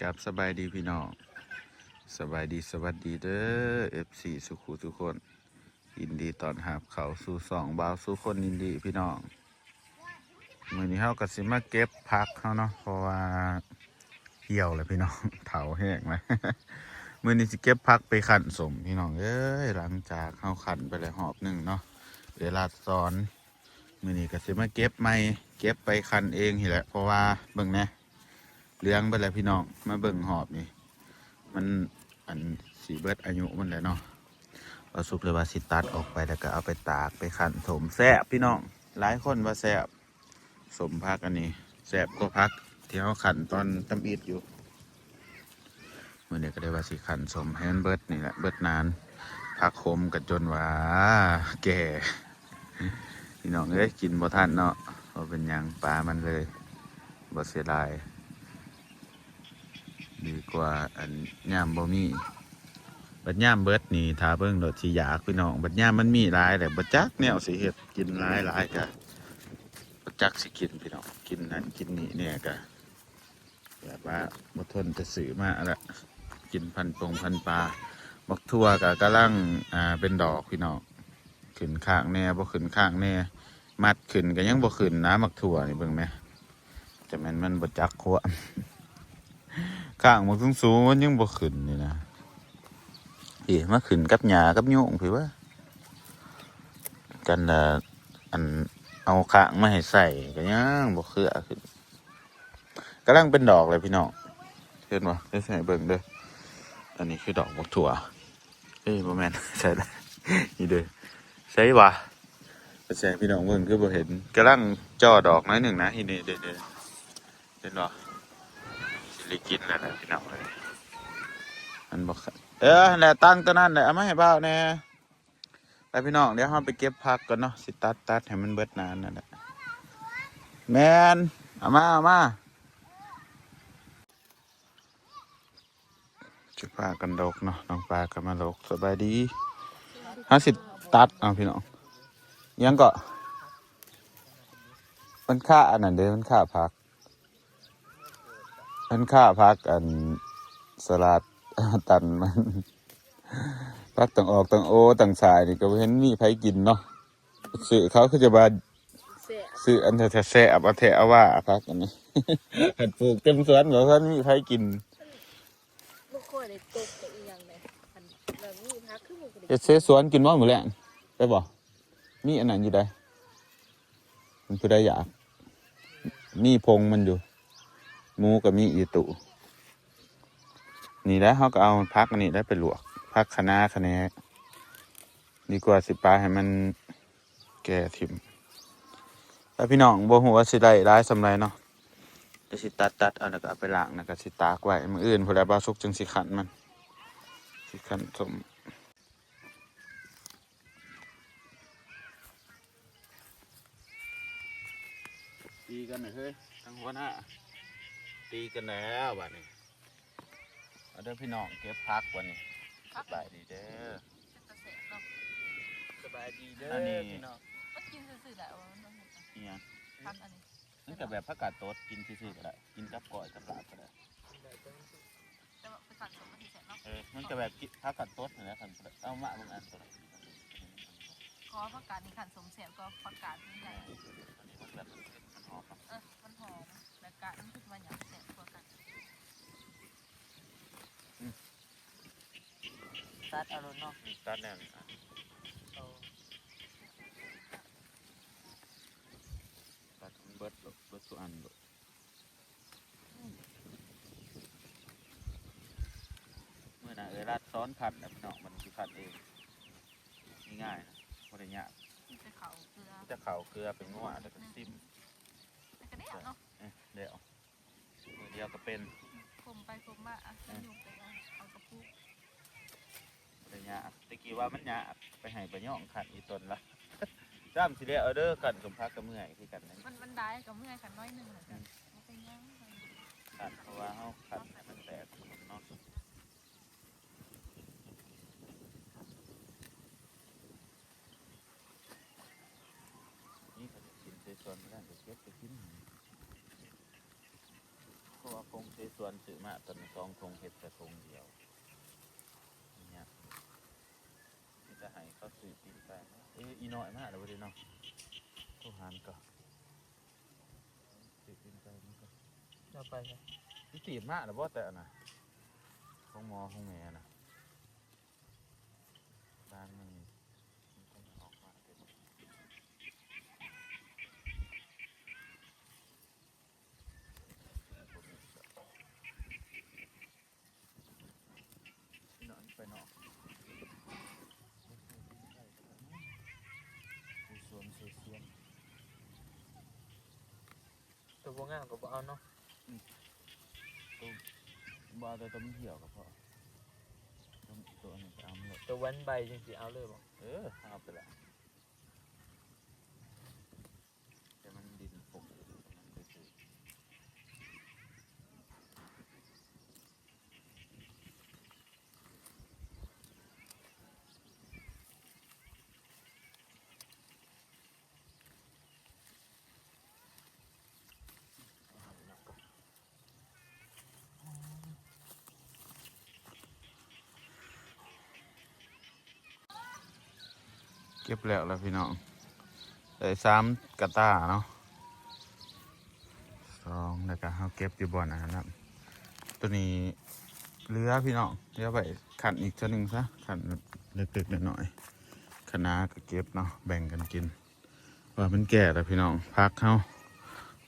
กับสบายดีพี่น้องสบายดีสวัสดีเด้อ FC สุขุทุกคนยินดีตอนหับเขาสู่สองบ่าวสู่คนยินดีพี่น้องมื้อนี้เฮาก็สิมาเก็บผักเฮาเนาะเพราะว่าเหี่ยวแล้วพี่น้องเถาแห้งแล้วมื้อนี้สิเก็บผักไปขันสมพี่น้องเอ้ยหลังจากเฮาขันไปแล้วหอบหนึ่งเนาะเวลาสอนมื้อนี้ก็สิมาเก็บใหม่เก็บไปขันเองนี่แหละเพราะว่าเบิ่งแหน่ เลี้ยงไปแล้วพี่น้องมาเบิ่งหอบนี่ มันอันสีเบิดอายุมันแล้วเนาะเราสุกเลยว่าสิตัดออกไปแล้วก็เอาไปตากไปขันถมแซบพี่น้องหลายคนว่าแซบสมพักอันนี้แซบก็พักที่เขาขันตอนตำอีดอยู่เมื่อนี้ก็ได้ว่าสิขันสมให้มันเบิดนี่แหละเบิดนานพักคมกันจนว่าแก่พี่น้องเอ้ยกินบ่ทันเนาะเพราะเป็นยังปลามันเลยบ่เสียดาย ดีกว่าอันย่ามบ่มีบัดย่ามเบิดนี่ถ้าเบิ่งโดดสิอยากพี่น้องบัดย่ามมันมีหลายแหละบัดจักแนวสิเฮ็ดกินหลายหลายกะบัดจักสิกินพี่น้องกินนั่นกินนี่เนี่ยกะแบบว่าบ่ทนจะซื้อมาละกินพันปงพันปลาบักทั่วกะกำลังอ่าเป็นดอกพี่น้องขึ้นข้างแน่บ่ขึ้นข้างแน่มัดขึ้นก็ยังบ่ขึ้นนะมักถั่วนี่เบิ่งไหมจะแม่นมันบ่จักขัว ข้างมันสูงสูงมันยังบ่ขึ้นนี่นะพี่มาขึ้นกับหญ้ากับโยงพี่ว่ากันละอันเอาข้างมาให้ใส่ก็ยังบ่คืออขึ้นกำลังเป็นดอกเลยพี่น้องเห็นบ่ได้ใส่เบิ่งเด้ออันนี้คือดอกบักถั่วเอ้ยบ่แม่นใส่ได้นี่เด้อใช่วะไปใส่พี่น้องเบิ่งคือบ่เห็นกำลังจ่อดอกน้อยหนึ่งนะอีนี่เด้อเด้อเห็นบ่ สิริกินแล้วนะพี่น้องเลยมันบอกเออแหละตั้งตัวนั้นแหละเอามาให้เบ้าแน่ไปพี่น้องเดี๋ยวเราไปเก็บผักก่อนเนาะสิตัดตัดให้มันเบิดนานนั่นแหละแมนเอามาเอามาจุปลากันดกเนาะน้องปลากันมาลกสบายดีห้าสิบตัดเอาพี่น้องยังก็มันค่าอันนั้นเด้มันค่าผัก มันค่าพักอันสลัดตันมันพักต่างออกต่างโอต่างสายนี่ก็บ่เห็นมีไผกินเนาะสื่อเขาคือจะมาเสียซื้ออันแท้ๆแซ่บเอาแท้เอาว่าพักอันนี้หัดปลูกเต็มสวนเหรอท่านมีไผกินลูกค่อยได้ตกแต่อีหยังเลยอันแบบนี้พักขึ้นมาก็ได้จะเสสวนกินว่าหมูแรงไปบ่มีอันนั้นอยู่ได้มันคือได้อยากมีพงมันอยู่ หมูกับมีอีตุนี่แล้วเขาก็เอาพักนนี้ได้ไปลวกพักคณะคะแนดีกว่าสิปลาให้มันแก่ทิมแล้วพี่น้องบ่หัวสิได้ร้ายสำไรเนาะจะสิตัดตัดเอาแล้วก็เอาไปล้างแล้วก็สิตากไว้มืออื่นพอแล้วบาสุกจึงสิขันมัน สิขันสมตีกันหน่อยเฮ้ยทั้งหัวหน้า ตีกันแล้วบัดนี้เอาเด้อพี่น้องเก็บพักวันนี้สบายดีเด้อจะเสียเนาะสบายดีเด้ออันนี้พี่น้องก็กินซื่อๆแหละว่ามันต้องเห็นเอียงพักอันนี้นี่กับแบบผักกาดโต๊ดกินซื่อๆก็ได้กินกับก้อยกับลาบก็ได้แต่ว่าไปสั่งสมมาที่เสียเนาะเออมันก็แบบกินผักกาดโต๊ดนี่แหละครับเอามาบางอันก็ได้ขอประกาศนี่ขันสมเสียก็ประกาศนี่ใหญ่อันนี้มันแบบมันหอมครับเออมันหอม แล้วกามันคือมันอย่างเสียกว่ากันตัดเอารมณ์เนาะนี่ตัดแนวนี้อะเอาตัดมันเบิดโลดเบิดทุกอันโลดเมื่อน่ะเออรัดซ้อนขัดนะพี่น้องมันสิขัดเองง่ายๆนะบ่ได้ยากที่จะเขาเกลือจะเข่าเกลือเป็นงัวแล้วก็ซิม แล้วก็ได้เนาะเอ๊ะ เดี๋ยวมือเดียวก็เป็นคมไปคมมาอะหยุกไปเอาเอากระปุกระยะตะกี้ว่ามันยะไปให้ไปย่องขันอีตนละจ้ามสิเดียวเด้อขันสมพักกับเมื่อยคือกันนะมันมันได้กับเมื่อยขันน้อยหนึ่งเหมือนกันมันเป็นยังขันเพราะว่าเฮาขันให้มันแตกเนาะนี่ก็จะกินเซซอนไม่ได้จะเก็บไปกินเพราะ ว่าคงเซซวนซื้อมาตอนนสองทงเห็ดแต่ทงเดียวเนี่ยนี่จะให้เขาซื้อปีนไปเอ้ยอีน้อยมากเลยวันนี้เนาะโทรหานก่อนซื้อปีนไปมันก็เราไปครับพี่ตีบมากหรือว่าแต่อันน่ะของหมอของแม่น่ะร้านมันมันต้องออกมาเป็นพี่น้องไปนอกผู้สวมเสียเสียน ตัว บ่งามก็บ่เอาเนาะบ่เอาแต่ตัวมันเหี่ยวก็พอตัวตัวนี้ไปเอามันหมดตัววันใบจังสิเอาเลยบ่เออเอาไปละแต่มันดินปกอยู่มันไปซื้อ เก็บแล้วแล้วพี่น้องได้สามกระตาเนาะสองแล้วก็เขาเก็บอยู่บ่อนนะครับ ตัวนี้เหลือพี่น้องเดี๋ยวไปขันอีกตัวหนึ่งซะขันเล็กๆหน่อยๆคณะก็เก็บเนาะแบ่งกันกิน ว่ามันแก่แล้วพี่น้องพักเขา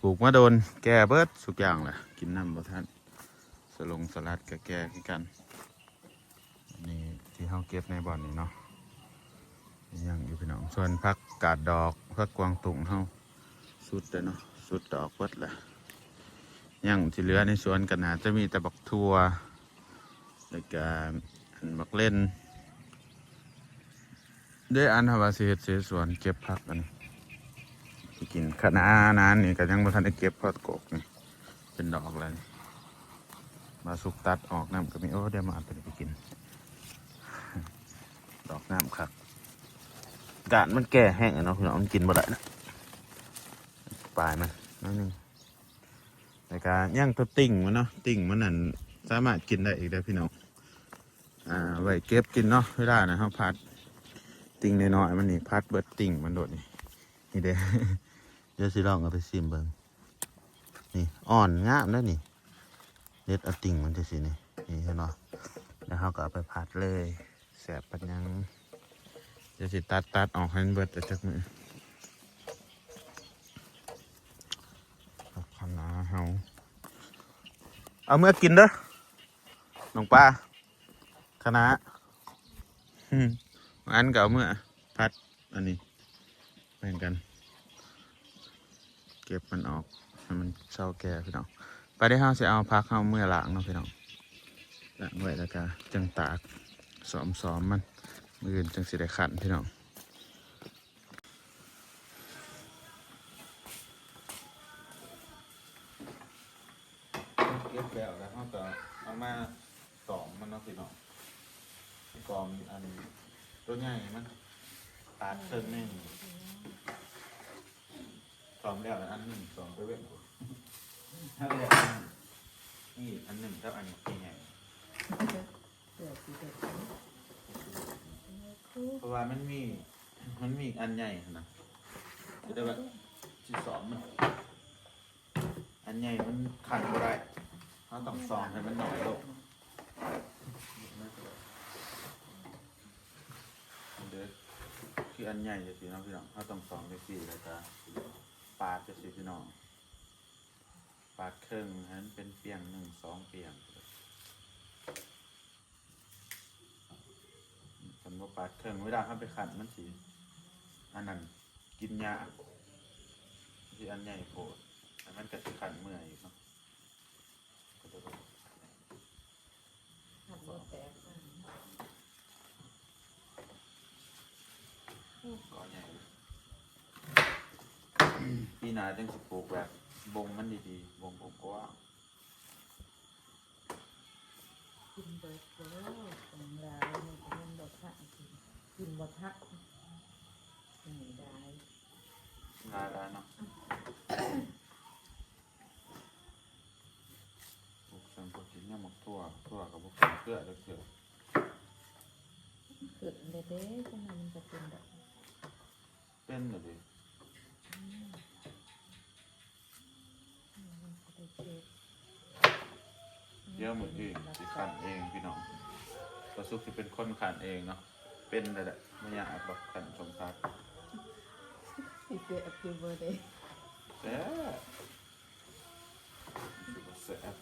ปลูกมาโดนแก่เบิดสุกอย่างแหละกินน้ำบ่ทันสลงสลัดก็แก่คือกันอันนี้ที่เขาเก็บในบ่อนนี้เนาะ ยังอยู่พี่น้องส่วนพักกาดดอกพักกวางตุงเฮาสุดเลยเนาะสุดดอกเบิดละยังที่เหลือในสวนกันนาจะมีแต่บักทัวแล้วก็อันบักเล่นได้อันทวาสิเฮ็ดเสสวนเก็บพักกันไปกินคณะนานนี่ก็ยังบ่ทันได้เก็บพอดกกนี่เป็นดอกแล้วมาสุกตัดออกน้ำก็มีโอ้เดี๋ยวมาเอาไปกิน ดอกน้ำครับ กาดมันแก่แห้งอะเนาะพี่น้องมันกินบ่ได้นะปลายมันน้อยหนึงแต่การย่างตัวติ่งมันเนาะติ่งมันนั่นสามารถกินได้อีกได้พี่น้องอ่าไว้เก็บกินเนาะเวลานะเขาพัด ติ่งน้อยๆมันนี่พัดเบิดติ่งมันโดดนี่นี่เด้เดี๋ยวสิลองเอาไปซิมเบิ่งนี่อ่อนงามแล้วนี่เด็ดเอาติ่งมันจะสินี่นี่เห็นเนาะแล้วเขาก็เอาไปผัดเลยแสบปัญญัง เดี๋ยวสิตัดตัดออกให้เบิดแต่จักมือครับคณะเฮาเอาเมื่อกินเด้อน้องปลาคณะอืมอันก็เอาเมื่อพัดอันนี้แบ่งกัน เก็บมันออกให้มันเศร้าแก่พี่น้องไปได้เฮาสิเอาพักเฮาเมื่อหล้างเนาะพี่น้องล้างไว้แล้วก็จังตากซ้อมๆมัน มืออื่นจังสิได้ขันพี่น้องเก็บแล้วแล้วเขาก็เอามาตอมมันเนาะพี่น้องกอมอันตัวใหญ่มันปาดเติมหนึ่งตอมแล้วอันหนึ่งสองไปเว้นถ้าแล้วนี่อันหนึ่งเท่าอันนี้ใหญ่ ว่ามันมี มันมีอันใหญ่นะจะได้แบบที่สองมัน อันใหญ่มันขันบ่ได้เขาต้องซองให้มันหน่อยลงเด็กคืออันใหญ่จะสิเน้องพี่น้องเขาต้องซองไปสี่แล้วก็ปาดจะสิพี่น้องปาดครึ่องให้นเป็นเปียงหนึ่งสองเปียง สมมติปาดเครื่องเวลาเขาไปขัดมันสีอันนั้นกินยาที่อันใหญ่โผล่แต่มันก็จะขันเมื่อยอีกเนาะก็จะต้องก่อใหญ่ปีหนาจังสิปลูกแบบบงมันดีๆบงบงกว้างกินเบิดเด้อของลาะกินกินบะทะนีได้ได้แล้วเนาะบุกสังพวกกินเนี่ยหมกทั่วทั่วกับบุกเกลือแล้วเกลือเกิดเด็กๆทำไมมันจะเป็นแบบเป็นเหรอดิเยอะเหมือนเองสิขันเองพี่น้อง ประสุกที่เป็นคนขันเองเนาะเป็นเลยแหละไม่อยากบอกขันสมศักดิ์สิเจ็บคือเบอร์เด้แซ่บแซ่บ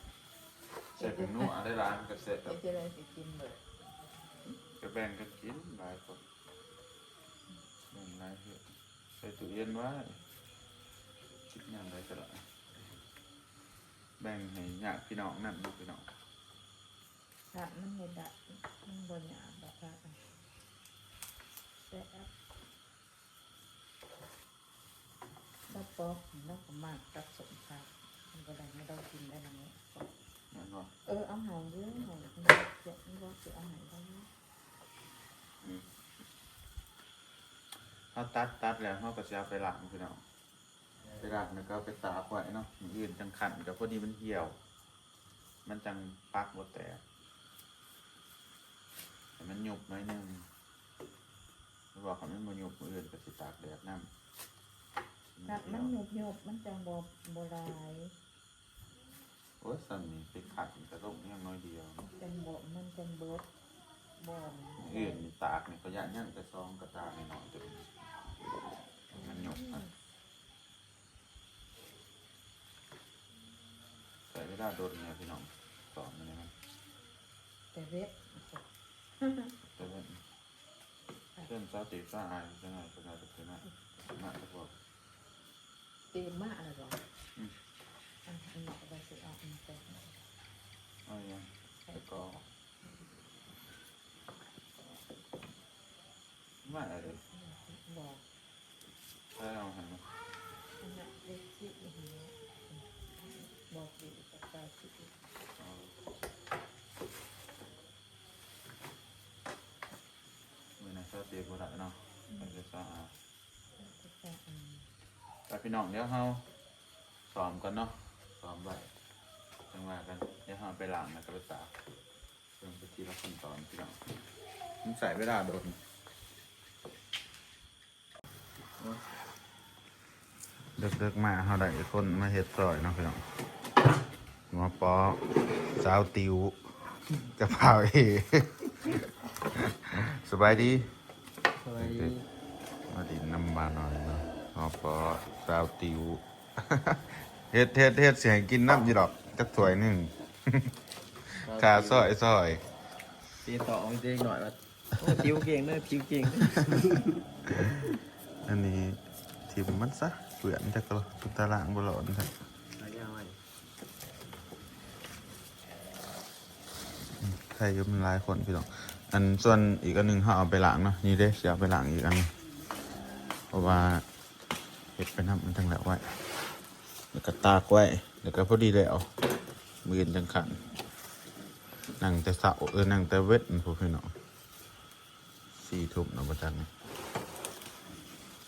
แซ่บเป็นนัวได้ร้านก็แซ่บเดี๋ยวจะได้สิกินเบิดก็แบ่งกันกินหลายคนแบ่งหลายเพื่อใส่ตู้เย็นไว้คิดยังไงก็ได้แบ่งให้ญาติพี่น้องนั่นเนาะพี่น้อง พระมันไม่ดัดมันบนหยาบแบบพระแต่บแล้วปอกแล้วก็มากกับสมศักดิ์มันก็ได้ไม่ต้องกินได้แล้วเนี่ยนั่นว่าเออเอาหายเยอะหายเยอะนี่ว่าจะเอาหายได้เยอะเขาตัดตัดแล้วเขาก็จะเอาไปหล้างพี่น้องไปหล้างแล้วก็ไปตากไว้เนาะออื่นจังขันกับพอดีมันเหี่ยว มันจังปักหมดแต่ แต่มันหยุบหน้อยหนึงไม่บอกเขาไม่มาหยุบมืออื่นก็สิตากแดดน้ำถ้ามันหยบหยบมันจังบ่บ่ลายโอ้ยสันนี่ไปขัดกระลงยังน้อยเดียวจังบ่มันจังเบิดบ่มมืออื่นนี่ตากนี่ก็ย่างย่างแต่ซองกระตากหน่อยๆจนมันหยุบนะแต่เวลาโดนเนี่ยพี่น้องสอนมันเลยนะแต่เว็บ แต่ว่าเรื่องเจ้าตีซาอายจะไงจะไงจะไงน่าจะบอกตีมมากอะไรหรออืมอันนี้ก็ไปสิเอาอันแต่เอาอย่างแล้วก็ไม่อะไรบอกถ้าเราหันมาอันนั้นเล็กที่อีกนี้บอกดีกับตาที่อีก เอาเมื่อไหร่เจ้าตีบ่ได้เนาะแต่จะซ่าอาย ก็จะอัน แต่ พี่น้องเดี๋ยวเฮาซ้อมกันเนาะซ้อมไว้จังว่ากันเดี๋ยวเฮาไปล้างแล้วก็ไปตากเรื่องไปทีละขั้นตอนพี่น้องมันใส่เวลาโดนเด็กๆมาเฮาได้คนมาเฮ็ดซอยเนาะพี่น้องหัวปอสาวติวกระเพราเอสบายดีสวัสดีมาดินน้ำบานหน่อยเนาะ พอพอสาวติวเฮ็ดเฮ็ดเฮ็ดเสียงกินน้ำยี่ดอกจักถ้วยหนึ่งขาซอยซอยตีต่อของเด็กหน่อยว่าโอ้ผิวเก่งเด้อผิวเก่งเด้ออันนี้ทิมมันซะเปลือนจักรตุกตารางบหลอนครับหายาวไว้ใครอยุ่มันหลายคนพี่น้องอันส่วนอีกอันหนึ่งเขาเอาไปล้างเนาะนี่เด้จะเอาไปล้างอีกอันหนึ่งเพราะว่าเห็ ดไปน้ำมันทั้งแล้วไว้แล้วก็ตากไว้แล้วก็พอดีแล้วมือจังขันนั่งแต่เสาเออนั่งแต่เวทพวกพี่น้องสี่ทุ่มเนาะประจัน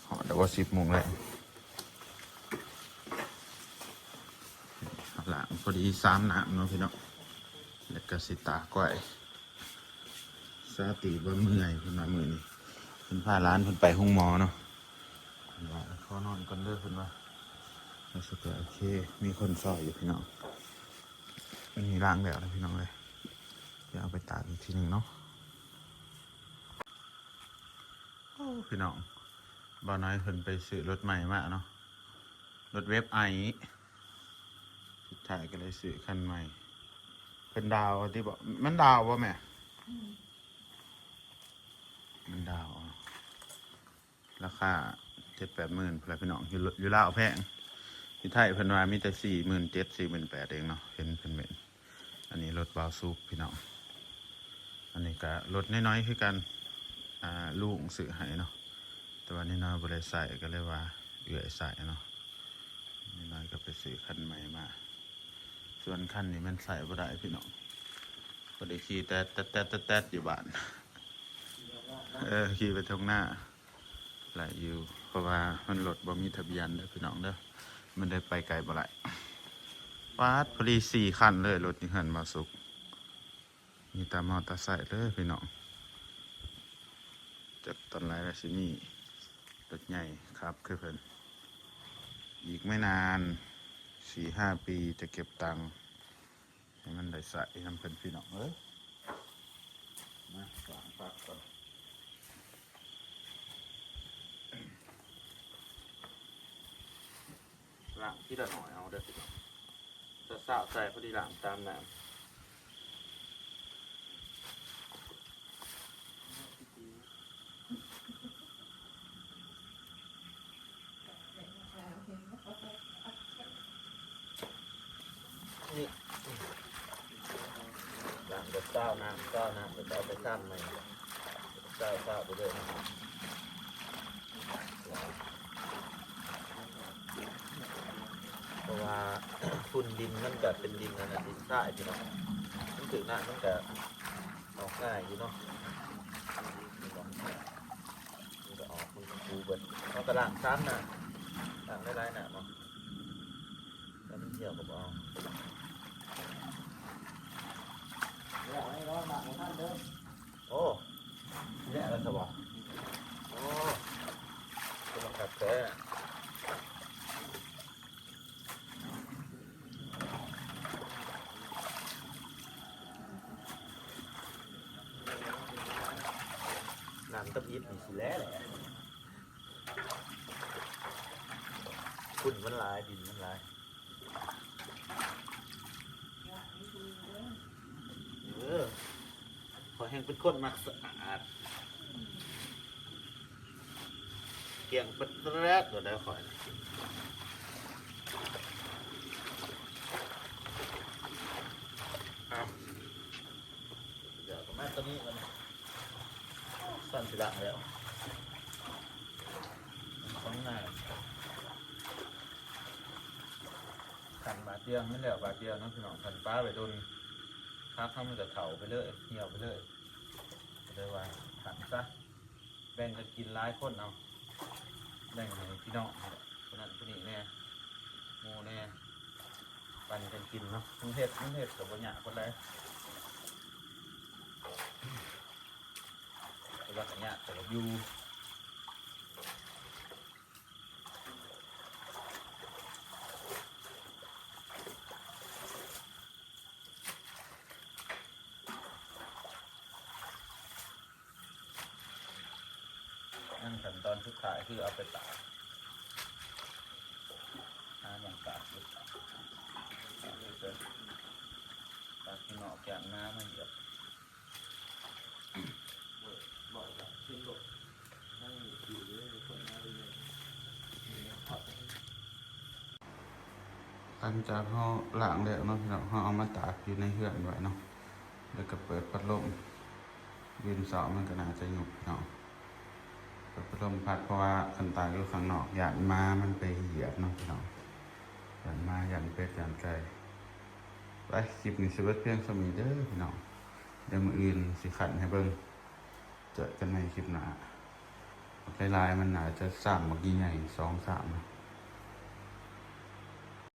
หอเดี๋ยวว่าสิบโมงแล้วเอาละพอดีสามน้ำเนาะพี่น้องแล้วก็สิตากไว้สาติบ่เมื่อยเพิ่นมามือนี้เพิ่นพาร้านเพิ่นไปห้องหมอเนาะ ว่าขอนอนกันเด้อเพิ่นว่ารู้สึกว่าโอเค มีคนซอยอยู่พี่น้องอันนี้ล้างแล้วนะพี่น้องเลยเดี๋ยวเอาไปตากอีกทีหนึ่งเนาะโอ้พี่น้องบ่าวน้อยเพิ่นไปซื้อรถใหม่มาเนาะรถเว็บไอสุดท้ายก็เลยซื้อคันใหม่เป็นดาวที่บอกมันดาววะแม่มันดาวอะราคา เจ็ดแปดหมื่นพนแหละพี่น้องอยู่ลอยู่ลาวแพงที่ไทยเพิ่นว่ามีแต่สี่หมื่นเจ็ดสี่หมื่นแปดเองเนาะเห็นเพิ่นเป็นอันนี้รถบาวซูปพี่น้องอันนี้ก็รถน้อยๆคือกันอ่าลูกสื่อให้เนาะแต่ว่าน้อยๆบริใส่ก็เลยว่าเอื่อยใส่เนาะน้อยๆก็ไปซื้อคันใหม่มา ส่วนคันนี้มันใส่บ่ได้พี่น้องก็ได้ขี่แต่แต่แต่แต่แต่อยู่บ้านเออขี่ไปทางหน้าไหลอยู่ ราะว่ามันรถบ่มีทะเบียนเด้อพี่น้องเด้อมันได้ไปไกลบ่ไหลปาดพอดีสี่คันเลยรถนี่หันมาสุกมีตามอเตอร์ไซค์เลยพี่น้องจากตอนแรกแล้วสิมีรถใหญ่ครับคือเพิ่นอีกไม่นานสี่ห้าปีจะเก็บตังค์ให้มันได้ใส่ทำเพิ่นพี่น้องเอ้ยมาสางปักก่อน ล้างที่ละหน่อยเอาเด้อพี่น้องจะสาวใส่พอดีล้างตามน้ำนี่หลังจะเจ้าน้ำเจ้าน้ำจะเจ้าไปซ้ำไหมเจ้าเจ้าไปเลยนะ เพราะว่าฝุ่นดินมันก็เป็นดินนั่นนะดินทรายพี่น้องมันถึงหน้ามันก็ออกง่ายอยู่เนาะมันก็ออกมันก็ฟูเบิดเอากระล่างซ้ำนะล่างได้ไรหนาเนาะแล้วมันเที่ยวกับเอาโอ้แย่แล้วสบายโอ้กำลังขัดแท้น้ำตะบิดมีสิแล้วแหละ ฝุ่นมันหลายดินมันหลายเออขอแห้งเป็นคนมักสะอาดเกี่ยงเป็นแรกก็ได้ขอยนะเอาเดี๋ยวก็มาตัวนี้กันสั่นสิละแล้วสองหน้าขันบาด เดียวไม่แล้วบาดเดียวเน้องพี่น้องขันป้าไปโดนครับถ้ามันจะเถาไปเลยเหี่ยวไปเลยก็เลยว่าถังซะแบ่งกันกินร้ายคนเอาแบ่งให้พี่น้องคนนั้นคนนี้แน่หมูแน่ปันกันกินเนาะมึงเห็ดมึงเห็ดกับปัญญาคนไรแต่ว่าปัญญาแต่ว่าอยู่นั่นขั้นตอนสุดท้าย คือเอาไปตากหาอย่างตากอยู่ตากเลยเสร็จตากที่นอกอย่างน้ำมาเหยียบหลังจากเขาล้างแล้วเนาะพี่น้องเขาเอามาตากอยู่ในเฮือนไว้เนาะแล้วก็เปิดพัดลมยืนเสามันก็น่าจะหยุบเนาะ เปิดพัดลมพัดเพราะว่าคันตายอยู่ข้างนอกหยาดมามันไปเหยียบเนาะพี่น้องหยาดมาหยาดเป็ดหยาดไก่ไปคลิปนี้สิเบิดเพียงสมีเด้อพี่น้องเดี๋ยวมืออื่นสิขันให้เบิ่งเจอกันในคลิปหน้าลายมันอาจจะสร้างเมื่อกี้ไงสองสามนะ